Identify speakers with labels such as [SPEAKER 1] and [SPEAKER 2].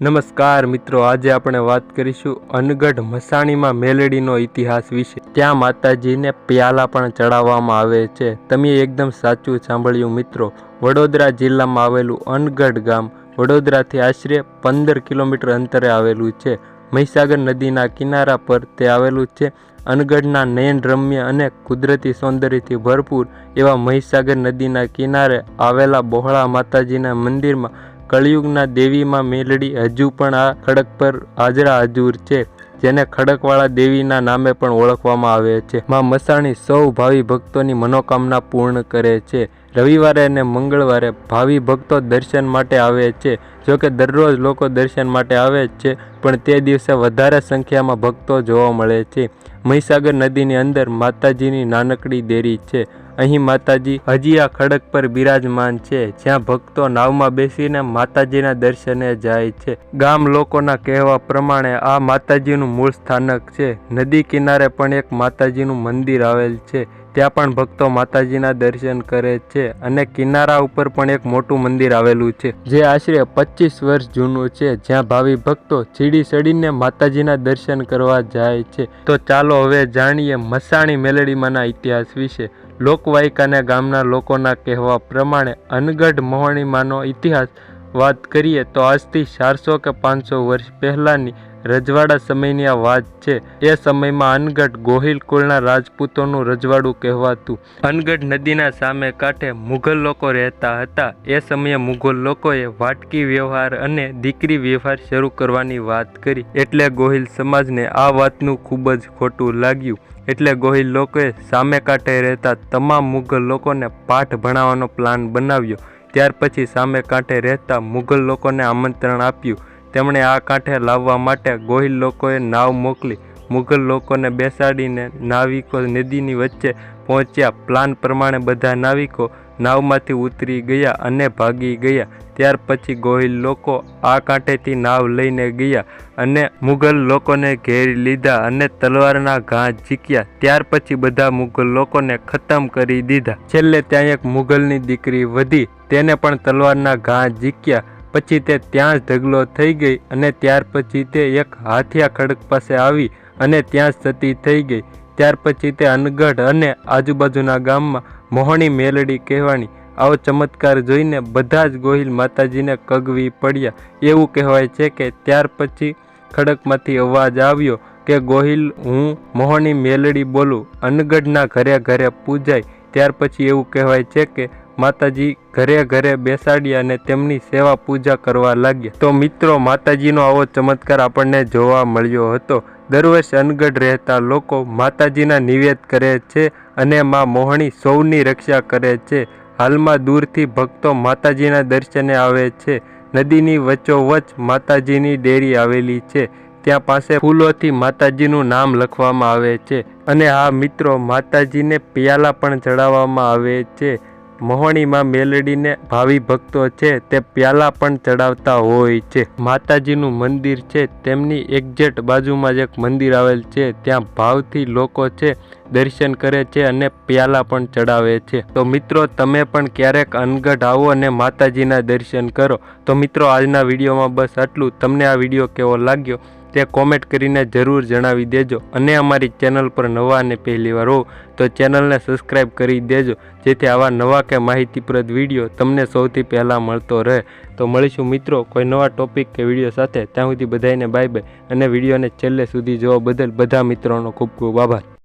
[SPEAKER 1] નમસ્કાર મિત્રો, આજે આપણે વાત કરીશું અનગઢ મસાણીમાં મેલડીનો ઇતિહાસ વિશે. ત્યાં માતાજીને પ્યાલા પણ ચડાવવામાં આવે છે. તમે એકદમ સાચું સાંભળ્યું મિત્રો. વડોદરા જિલ્લામાં આવેલું અનગઢ ગામ વડોદરાથી આશરે પંદર કિલોમીટર અંતરે આવેલું છે. મહીસાગર નદીના કિનારા પર તે આવેલું છે. અનગઢના નયન રમ્ય અને કુદરતી સૌંદર્યથી ભરપૂર એવા મહીસાગર નદીના કિનારે આવેલા બહોળા માતાજીના મંદિરમાં કળિયુગના દેવીમાં મેલડી હજુ પણ આ ખડક પર હાજરા હજુર છે, જેને ખડકવાળા દેવીના નામે પણ ઓળખવામાં આવે છે. માં મસાણી સૌ ભાવિ ભક્તોની મનોકામના પૂર્ણ કરે છે. રવિવારે અને મંગળવારે ભાવિ ભક્તો દર્શન માટે આવે છે, જોકે દરરોજ લોકો દર્શન માટે આવે જ છે, પણ તે દિવસે વધારે સંખ્યામાં ભક્તો જોવા મળે છે. મહીસાગર નદીની અંદર માતાજીની નાનકડી દેરી છે. અહીં માતાજી હજી આ ખડક પર બિરાજમાન છે, જ્યાં ભક્તો નાવમાં બેસીને માતાજીના દર્શને જાય છે. ગામ લોકોના કહેવા પ્રમાણે આ માતાજીનું મૂળ સ્થાનક છે. નદી કિનારે પણ એક માતાજીનું મંદિર આવેલ છે. ત્યાં પણ ભક્તો માતાજીના દર્શન કરે છે અને કિનારા ઉપર પણ એક મોટું મંદિર આવેલું છે, જે આશરે પચીસ વર્ષ જૂનું છે, જ્યાં ભાવિ ભક્તો ચીડી ચડીને માતાજીના દર્શન કરવા જાય છે. તો ચાલો હવે જાણીએ મસાણી મેલડીમાંના ઇતિહાસ વિશે. લોકવાયકાને ગામના લોકોના કહેવા પ્રમાણે અનગઢ મોહણીમાંનો ઇતિહાસ વાત કરીએ તો આજથી ચારસો કે પાંચસો વર્ષ પહેલાંની રજવાડા સમયની આ વાત છે, એ સમયમાં અનગઢ ગોહિલ કુળના રાજપૂતોનું રજવાડું કહેવાતું. અનગઢ નદીના સામે કાંઠે મુઘલ લોકો રહેતા હતા. એ સમયે મુઘલ લોકોએ વાટકી વ્યવહાર અને દીકરી વ્યવહાર શરૂ કરવાની વાત કરી. એટલે ગોહિલ સમાજને આ વાતનું ખૂબ જ ખોટું લાગ્યું. એટલે ગોહિલ લોકોએ સામે કાંઠે રહેતા તમામ મુઘલ લોકોને પાઠ ભણાવવાનો પ્લાન બનાવ્યો. ત્યાર પછી સામે કાંઠે રહેતા મુઘલ લોકોને આમંત્રણ આપ્યું. તેમણે આ કાંઠે લાવવા માટે ગોહિલ લોકોએ નાવ મોકલી. મુઘલ લોકોને બેસાડીને નાવિકો નદીની વચ્ચે પહોંચ્યા. પ્લાન પ્રમાણે બધા નાવિકો નાવમાંથી ઉતરી ગયા અને ભાગી ગયા. ત્યાર પછી ગોહિલ લોકો આ કાંઠેથી નાવ લઈને ગયા અને મુઘલ લોકોને ઘેરી લીધા અને તલવારના ઘા ઝીક્યા. ત્યાર પછી બધા મુઘલ લોકોને ખતમ કરી દીધા. છેલ્લે ત્યાં એક મુઘલની દીકરી વધી. તેને પણ તલવારના ઘા ઝીક્યા. પછી તે ત્યાં જ ઢગલો થઈ ગઈ અને ત્યાર પછી તે એક હાથિયા ખડક પાસે આવી અને ત્યાં જ સતી થઈ ગઈ. ત્યાર પછી તે અનગઢ અને આજુબાજુના ગામમાં મોહણી મેલડી કહેવાની, આવો ચમત્કાર જોઈને બધા જ ગોહિલ માતાજીને કગવી પડ્યા. એવું કહેવાય છે કે ત્યાર પછી ખડકમાંથી અવાજ આવ્યો કે, ગોહિલ, હું મોહણી મેલડી બોલું, અનગઢના ઘરે ઘરે પૂજાય. ત્યાર પછી એવું કહેવાય છે કે માતાજી ઘરે ઘરે બેસાડ્યા અને તેમની સેવા પૂજા કરવા લાગ્યા. તો મિત્રો, માતાજીનો આવો ચમત્કાર આપણને જોવા મળ્યો હતો. દર વર્ષે અનગઢ રહેતા લોકો માતાજીના નિવેદ કરે છે અને માં મોહણી સૌની રક્ષા કરે છે. હાલમાં દૂરથી ભક્તો માતાજીના દર્શને આવે છે. નદીની વચ્ચોવચ માતાજીની ડેરી આવેલી છે. ત્યાં પાસે ફૂલોથી માતાજીનું નામ લખવામાં આવે છે. અને આ મિત્રો, માતાજીને પિયાલા પણ ચડાવવામાં આવે છે. મોહણીમાં મેલડીને ભાવિ ભક્તો છે તે પ્યાલા પણ ચડાવતા હોય છે. માતાજીનું મંદિર છે, તેમની એક્ઝેટ બાજુમાં જ એક મંદિર આવેલ છે, ત્યાં ભાવથી લોકો છે, દર્શન કરે છે અને પ્યાલા પણ ચડાવે છે. તો મિત્રો, તમે પણ ક્યારેક અનગઢ આવો અને માતાજીના દર્શન કરો. તો મિત્રો, આજના વિડીયોમાં બસ આટલું. તમને આ વીડિયો કેવો લાગ્યો? તે કોમેન્ટ કરીને જરૂર જણાવી દેજો અને અમારી ચેનલ પર નવા અને પહેલી વાર હો, તો ચેનલને સબસ્ક્રાઈબ કરી દેજો, જેથી આવા નવા કે માહિતીપ્રદ વીડિયો તમને સૌથી પહેલાં મળતો રહે. તો મળીશું મિત્રો, કોઈ નવા ટોપિક કે વીડિયો સાથે. ત્યાં સુધી બધાને બાય બાય અને વિડીયોને છેલ્લે સુધી જોવા બદલ બધા મિત્રોનો ખૂબ ખૂબ આભાર.